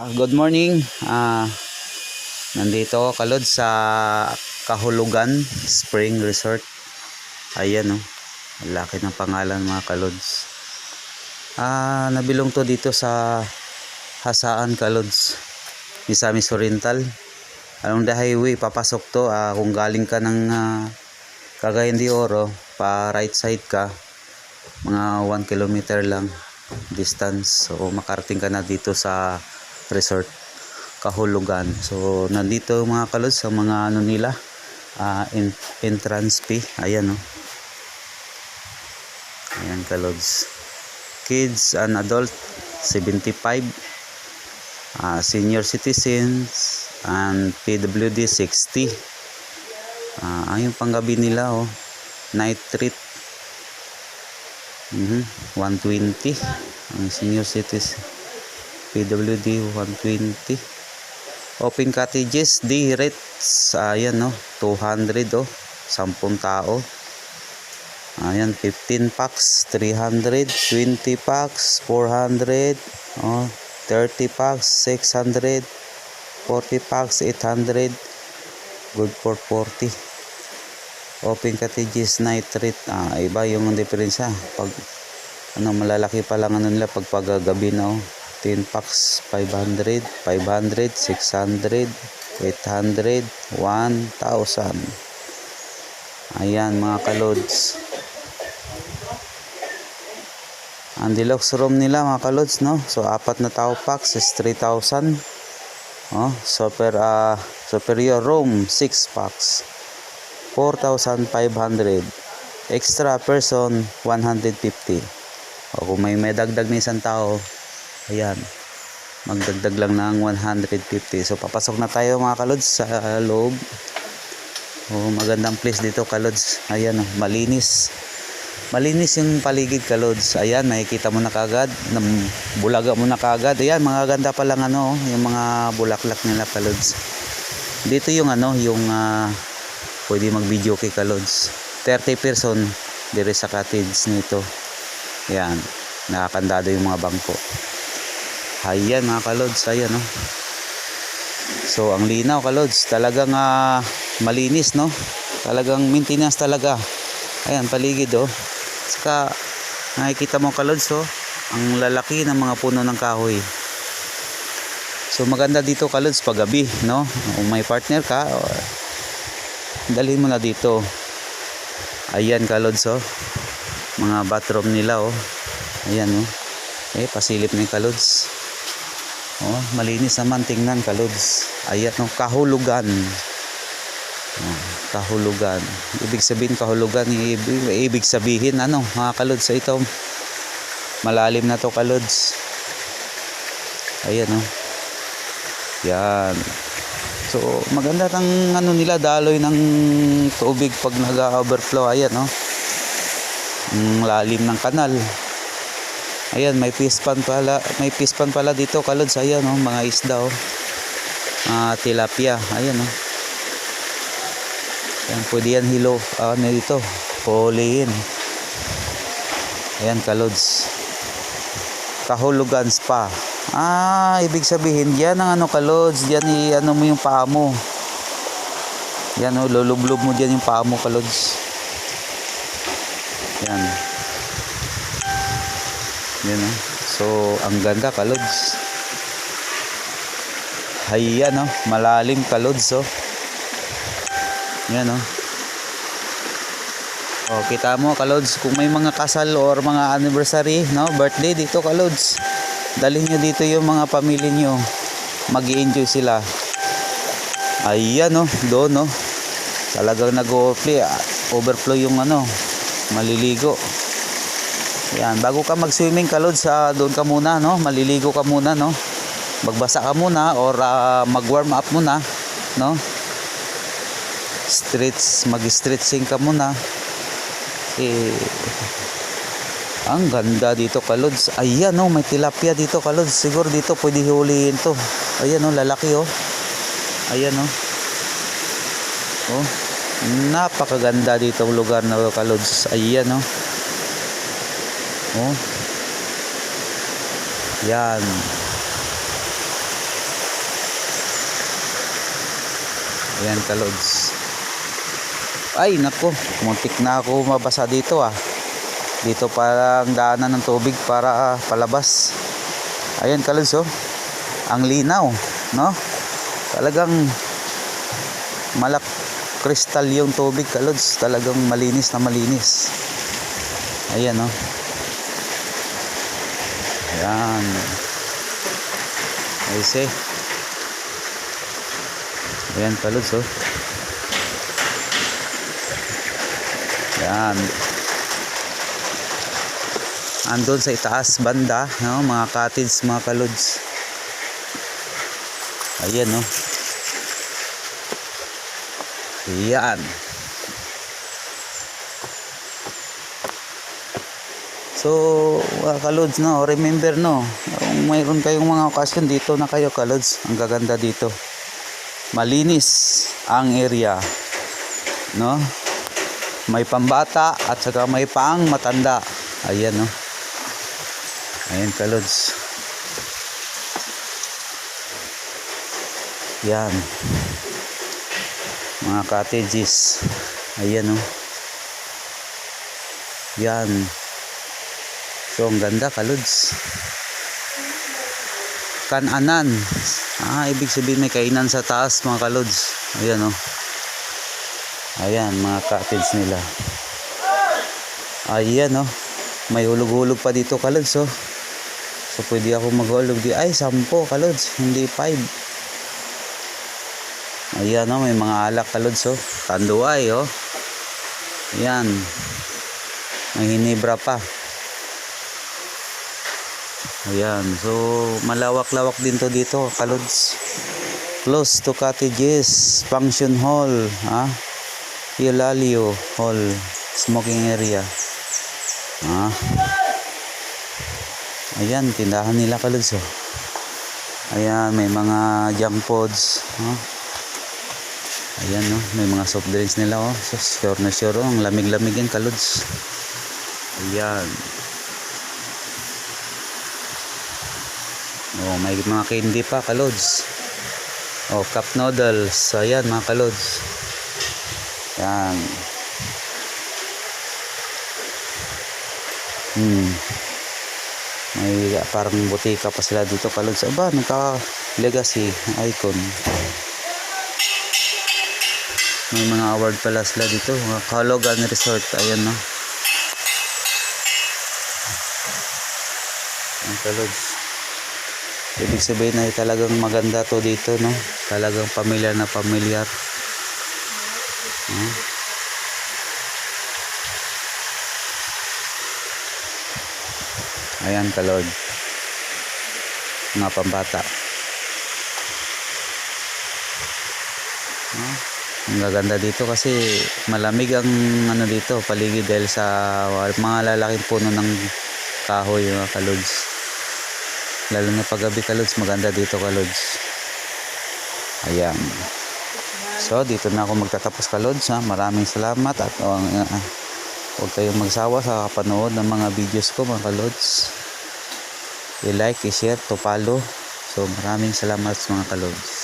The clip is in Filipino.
Ah, good morning. Ah, nandito ako kalod sa Kahulugan Spring Resort. Ayan oh. Laki ng pangalan mga kalods. Ah, nabilong to dito sa Hasaan Kalods. Misamis Oriental. Along the highway, papasok to. Ah, kung galing ka ng ah, Cagayan de Oro, pa right side ka, mga 1 kilometer lang distance. So, makarating ka na dito sa resort Kahulugan. So, nandito mga kalods sa mga ano nila, en- entrance fee. Ayan oh. Ayan kalods. Kids and adult 75. Ah, senior citizens and PWD 60. Ah, yung panggabi nila oh. Night treat Mhm. 120 ang senior citizen PWD 120 open cottages day rates. Ayan no? 200 oh. 10 tao. Ayan 15 packs 300 20 packs 400 oh 30 packs 600 40 packs 800 good for 40 open cottages night rate. Ah, iba yung diferensya. Pag ano malalaki pa lang ano nila pag paggabi na oh 10 packs 500 500 600 800 1,000 ayan mga kalods. Ang deluxe room nila mga kalods no? So apat na tao packs is 3,000 oh super ah superior room 6 packs. 4,500 extra person 150 o kung may may dagdag na isang tao ayan. Magdagdag lang ng 150 so papasok na tayo mga kalods sa loob. Oh, magandang place dito kalods. Ayan oh, malinis. Malinis yung paligid kalods. Ayan makikita mo na kagad bulaga mo na kagad ayan mga ganda pa lang ano oh, yung mga bulaklak nila kalods. Dito yung ano yung ah, pwede mag video kay kalods. 30 person dire sa cottage nito. Yan nakakandado yung mga bangko ayan mga kalods ayan no so ang linaw kalods talagang ah, malinis no? Talagang maintenance talaga. Ayan paligid oh. Saka nakikita mo kalods oh ang lalaki ng mga puno ng kahoy. So maganda dito kalods pag gabi no? Kung may partner ka oh, dalhin mo na dito. Ayan kalods oh. Mga bathroom nila oh. Ayan oh. Eh pasilip na yung kalods oh malinis naman tingnan kalods ayan oh kahulugan. Oh, kahulugan. Ibig sabihin kahulugan ibig, ibig sabihin ano mga kalods so ito malalim na to kalods. Ayan oh. Yan. So maganda tang ano nila daloy ng tubig pag nag-overflow. Ayan no. Ang lalim ng kanal. Ayan may pispan pala, may pispan pala dito kalods ayan no, mga isda oh. Ah, tilapia, ayan no. Ayan, pwede yan hilo, ah, ano dito, puliin. Ayan kalods. Kahulugan spa. Ah, ibig sabihin, yan ang ano kalods, yan i ano mo yung paa mo. Yan oh, lulublob mo diyan yung paa mo kalods. Yan. Yan oh. So, ang ganda kalods. Ayan oh, malalim kalods oh. Yan oh. Oh, kita mo kalods kung may mga kasal or mga anniversary, no, birthday dito kalods dalhin nyo dito yung mga pamilya nyo mag enjoy sila ayan no doon no talagang nag overflow yung ano maliligo yan bago ka mag swimming kalod sa doon ka muna no maliligo ka muna no magbasa ka muna or ah, mag warm up muna no stretch mag stretching ka muna eh ang ganda dito kalods. Ayan oh, may tilapia dito kalods. Siguro dito pwede hulihin to. Ayan oh, lalaki oh. Ayan oh. Oh. Napakaganda dito ang lugar na kalods. Ayan oh oh. Yan. Yan kalods ay nako muntik na ako mabasa dito ah. Dito parang daanan ng tubig para ah, palabas. Ayan kalods oh. Ang linaw no? Talagang malak kristal yung tubig kalods talagang malinis na malinis. Ayan oh. Ayan. I see. Ayan kalods oh. Yan. Andun sa itaas banda, no, mga cottage, mga kalods. Ayan, no. Yan. So, mga kalods, no, remember, no, kung mayroon kayong mga okasyon dito na kayo, kalods, ang gaganda dito. Malinis ang area, no? may pambata at saka may pang matanda. Ayan no? Ayan kalods. Yan. Mga cottages. Ayan no? Yan so ang ganda kalods kananan ah ibig sabihin may kainan sa taas mga kalods ayan no Ayan, mga cottage nila. Ayan, oh. May hulog-hulog pa dito, kalods, oh. So, pwede ako maghulog di. Ay, sampo, kalods. Hindi five. Ayan, oh. May mga alak, kalods, oh. Tanduay, oh. Ayan. May hinibra pa. Ayan. So, malawak-lawak din to dito, kalods. Close to cottages, function hall, ha? Eulalio Hall smoking area ah ayan tindahan nila kaluds oh. ayan may mga junk pods oh. ayan no may mga soft drinks nila oh so, sure na sure oh. ang lamig lamig yan kaluds ayan oh may mga candy pa kaluds oh cup noodles ayan mga kaluds yan. Hmm. May uh, parang butika pa sila dito kalods. Aba, nagka legacy icon. May mga award pala sila dito. Mga Kalogan Resort. Ayan no. Ang kalods. Ibig sabihin na talagang maganda to dito no. Talagang pamilyar na pamilyar. Hmm. Ayan kalod. Mga pambata. Hmm. Ang gaganda dito kasi malamig ang ano dito paligid dahil sa mga lalaking puno ng kahoy mga kalods. Lalo na paggabi kalods maganda dito kalods. Ayan. So, dito na ako magtatapos kalods ha. Maraming salamat at uh, uh, huwag kayong magsawa sa kapanood ng mga videos ko mga kalods. I-like, i-share, to follow. So, maraming salamat sa mga kalods.